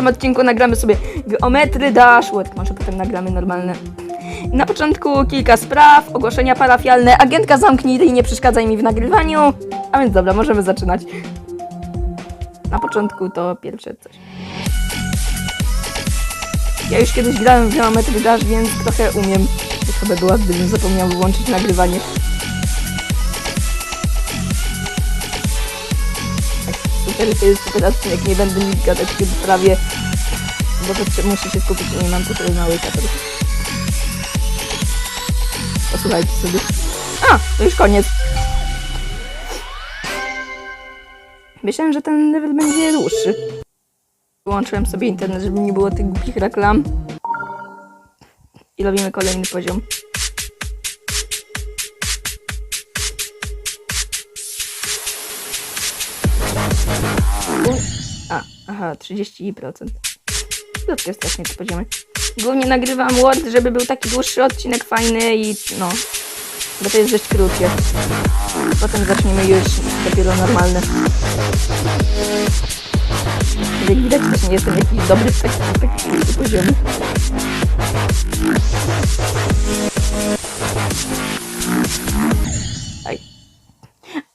tym odcinku nagramy sobie geometry dashboard, może potem nagramy normalne. Na początku kilka spraw, ogłoszenia parafialne, agentka zamknij ryj, nie przeszkadzaj mi w nagrywaniu. A więc dobra, możemy zaczynać. Na początku to pierwsze coś. Ja już kiedyś grałem w Geometry Dash, więc trochę umiem. By była, gdybym zapomniał wyłączyć nagrywanie. Super, to jest super odcinek, nie będę nic gadać tym prawie, bo to muszę się skupić, nie mam tutaj małej katery. Posłuchajcie sobie. A, to już koniec. Myślałem, że ten level będzie dłuższy. Wyłączyłem sobie internet, żeby nie było tych głupich reklam. I robimy kolejny poziom. A, aha, 30%. Krótkie strasznie te poziomy. Głównie nagrywam Word, żeby był taki dłuższy odcinek fajny i no. Bo to jest dość krótkie. Potem zaczniemy już dopiero normalne. Jak widać też nie jestem jakiś dobry w takim taki poziomie.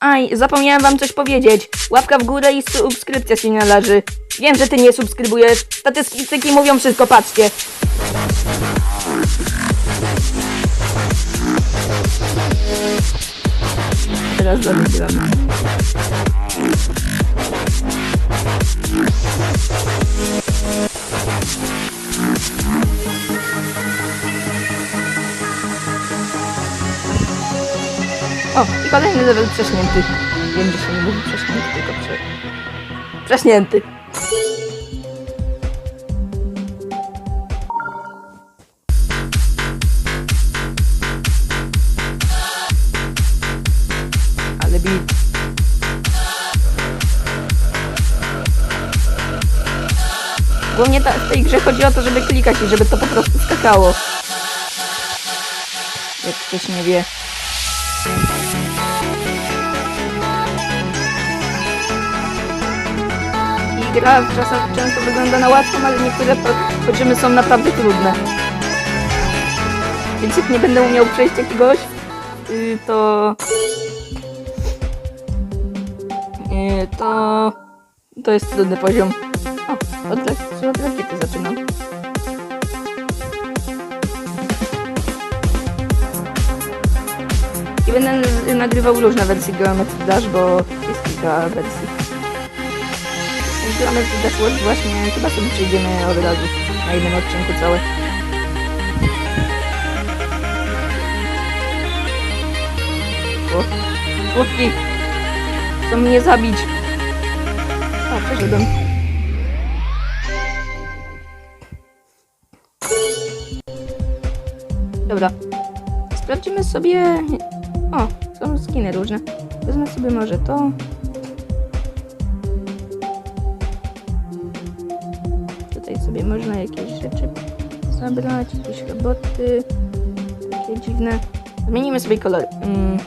Aj, zapomniałem wam coś powiedzieć. Łapka w górę i subskrypcja się nie należy. Wiem, że ty nie subskrybujesz. Statystyki mówią wszystko, patrzcie. Teraz zabiegam. O, i kolejny level przesznięty. Wiem, że się nie mówi przesznięty, tylko prze... Przesznięty. Ale bit. Głównie ta, w tej grze chodzi o to, żeby klikać i żeby to po prostu skakało. Jak ktoś nie wie. Gra czasem często wygląda na łatwą, ale niektóre po- poziomy są naprawdę trudne. Więc jak nie będę umiał przejść jakiegoś, y, to... y, to... To jest trudny poziom. O, od, od rakiety zaczynam. I będę nagrywał różne wersje Geometry Dash, bo jest kilka wersji. Geometry Dash World właśnie chyba sobie przejdziemy od razu na jednym odcinku całe. O, Słodki! Chcą mnie zabić! O, przeszedłem. Dobra. Sprawdzimy sobie... O, są skiny różne. Wezmę sobie może to. Sobie można jakieś rzeczy zabrać, jakieś roboty. Takie dziwne. Zmienimy sobie kolor. Mm.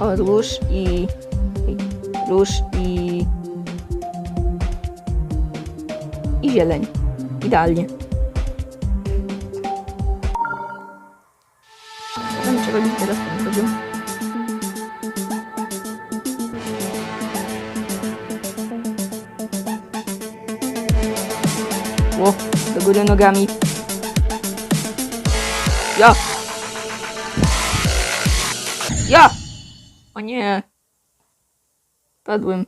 O, róż i... róż i... i zieleń. Idealnie. Robić teraz ten poziom. Do góry nogami. Ja! Ja! O nie! Padłem.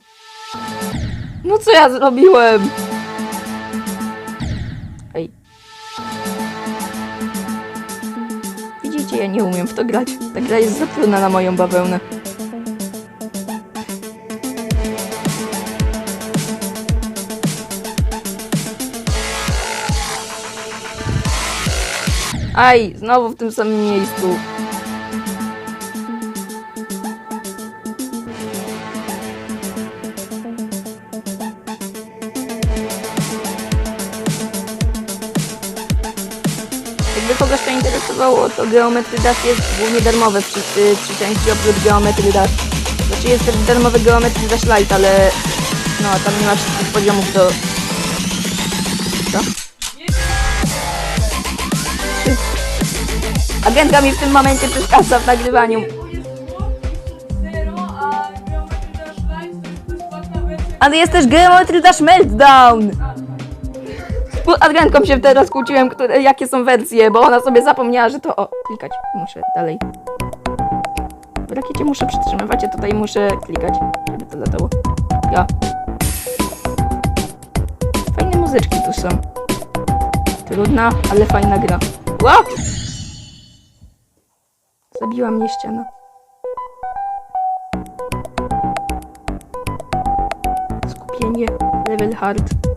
No co ja zrobiłem? Ja nie umiem w to grać. Ta gra jest za trudna na moją bawełnę. Aj, znowu w tym samym miejscu. To Geometry Dash jest głównie darmowe w trzy części oprócz Geometry Dash. Znaczy jest też darmowy Geometry Dash Lite, ale no tam nie ma wszystkich poziomów do... Co? Agentka mi w tym momencie przeszkadza w nagrywaniu. Ale jest też Geometry Dash Meltdown! Z agentką się teraz kłóciłem, które, jakie są wersje, bo ona sobie zapomniała, że to... O, klikać muszę dalej. W rakiecie muszę przytrzymywać, a tutaj muszę klikać, żeby to latało. Ja. Fajne muzyczki tu są. Trudna, ale fajna gra. Ła! Zabiła mnie ściana. Skupienie, level hard.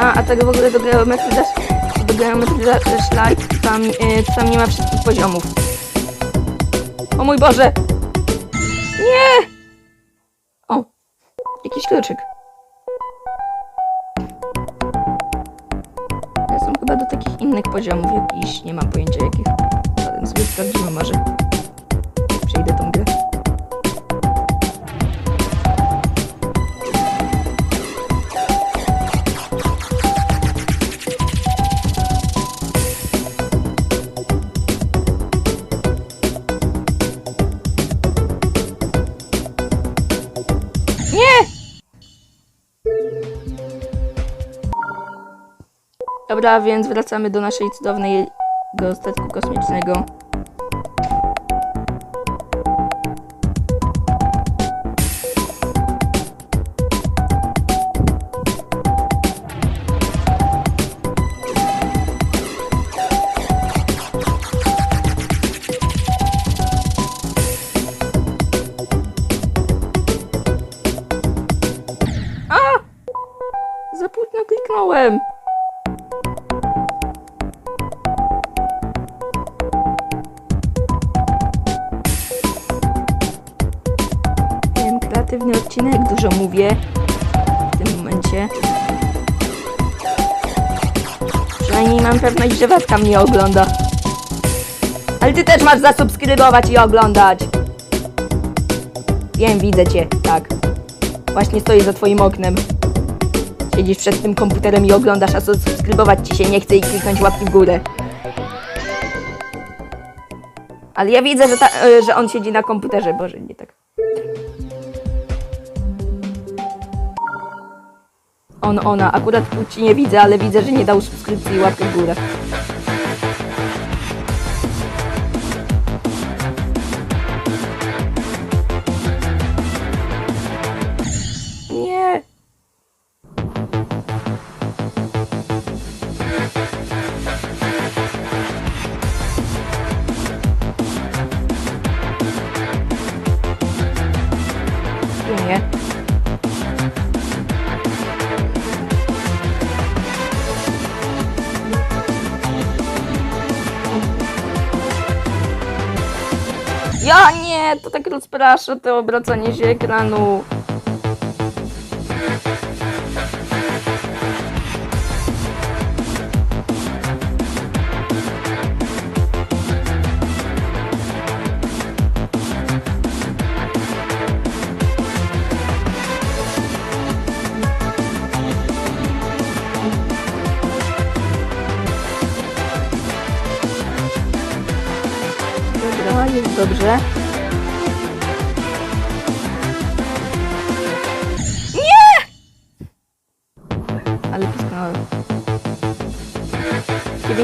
A, a tego w ogóle do Geometry Dash, do Geometry Dash Lite tam, y, tam nie ma wszystkich poziomów. O mój Boże! Nie! O, jakiś kluczyk. Ja są chyba do takich innych poziomów jakichś, nie mam pojęcia jakich. Ale sobie sprawdzimy może. Dobra, więc wracamy do naszej cudownej go statku kosmicznego. Wiem, kreatywny odcinek, dużo mówię w tym momencie. Przynajmniej mam pewność, że Watka mnie ogląda. Ale ty też masz zasubskrybować i oglądać. Wiem, widzę cię, tak. Właśnie stoję za twoim oknem. Siedzisz przed tym komputerem i oglądasz, a subskrybować ci się nie chce i kliknąć łapki w górę. Ale ja widzę, że, ta, e, że on siedzi na komputerze. Boże, nie tak. On, ona. Akurat płci nie widzę, ale widzę, że nie dał subskrypcji i łapkę w górę. Rozprasza to obracanie się ekranu.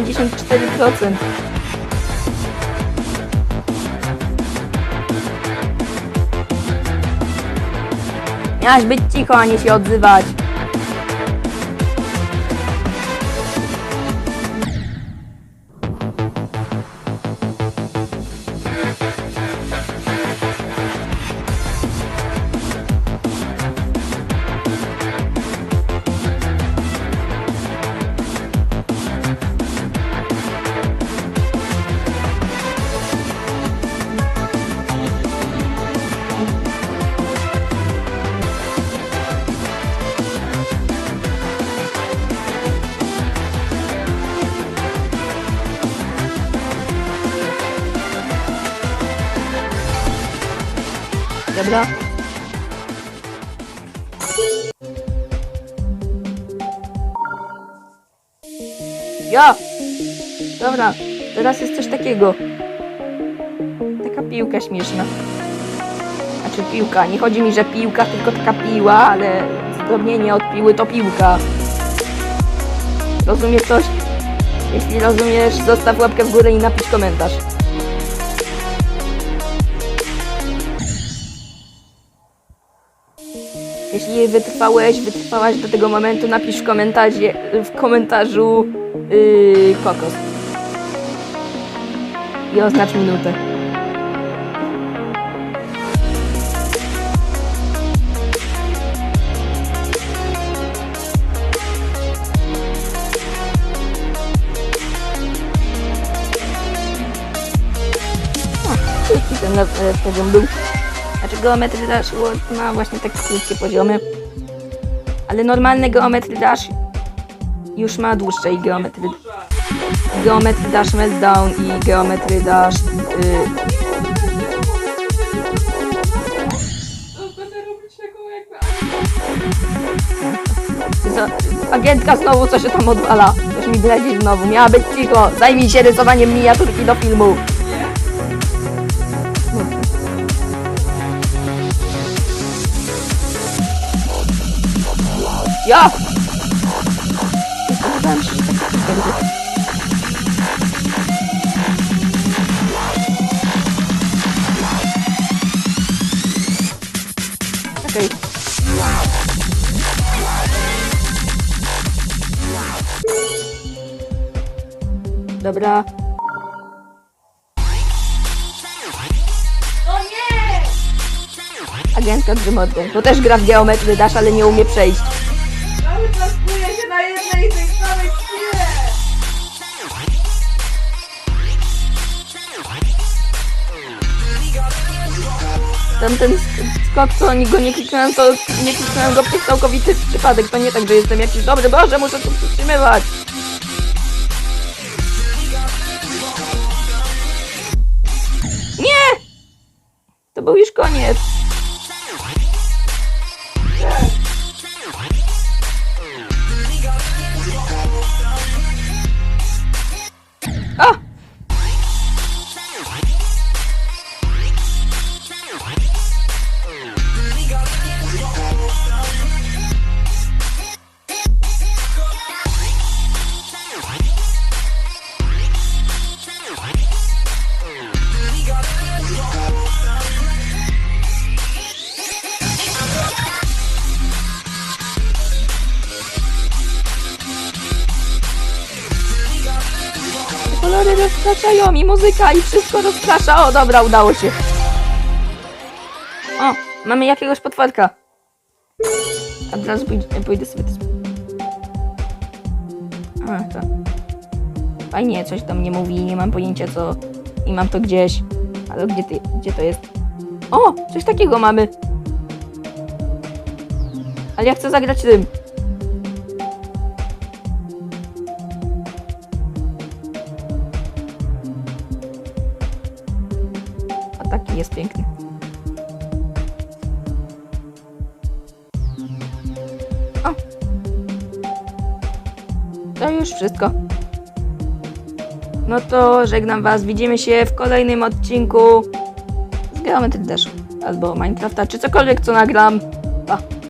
94%. Miałaś być cicho, a nie się odzywać. Dobra. Ja! Dobra, teraz jest coś takiego. Taka piłka śmieszna. Znaczy piłka, nie chodzi mi, że piłka, tylko taka piła, ale zdrobnienie od piły to piłka. Rozumie ktoś? Jeśli rozumiesz, zostaw łapkę w górę i napisz komentarz. Jeśli wytrwałeś, wytrwałaś do tego momentu, napisz w komentarzu, w komentarzu yy, kokos. I oznacz minutę. I ten e, poziom był. Geometry dash ma właśnie takie krótkie poziomy. Ale normalny geometry dash już ma dłuższe i geometry. Geometry dash meltdown i geometry dash. Co, agentka znowu coś się tam odwala. Coś mi wleci znowu. Miała być cicho. Zajmij się rysowaniem miniaturki do filmu. Ja! Spodziewałem się, że tak będzie. Okej. Dobra. O nie! Agentka Grzymodny. To też gra w geometry dasz, ale nie umie przejść. Tamten sk- skok, co oni go nie kliknąłem, to nie kliknąłem go przez całkowity przypadek. To nie tak, że jestem jakiś dobry. Boże, muszę tu przytrzymywać. Nie! To był już koniec. Kolory rozpraszają i muzyka i wszystko rozprasza. O, dobra, udało się. O, mamy jakiegoś potworka. A teraz pójdę, pójdę sobie A, to... Fajnie, coś do mnie mówi, nie mam pojęcia co... I mam to gdzieś. Ale gdzie, ty, gdzie to jest? O, coś takiego mamy. Ale ja chcę zagrać tym. Taki jest piękny. O! To już wszystko. No to żegnam Was. Widzimy się w kolejnym odcinku z Geometry Dash albo Minecrafta, czy cokolwiek co nagram.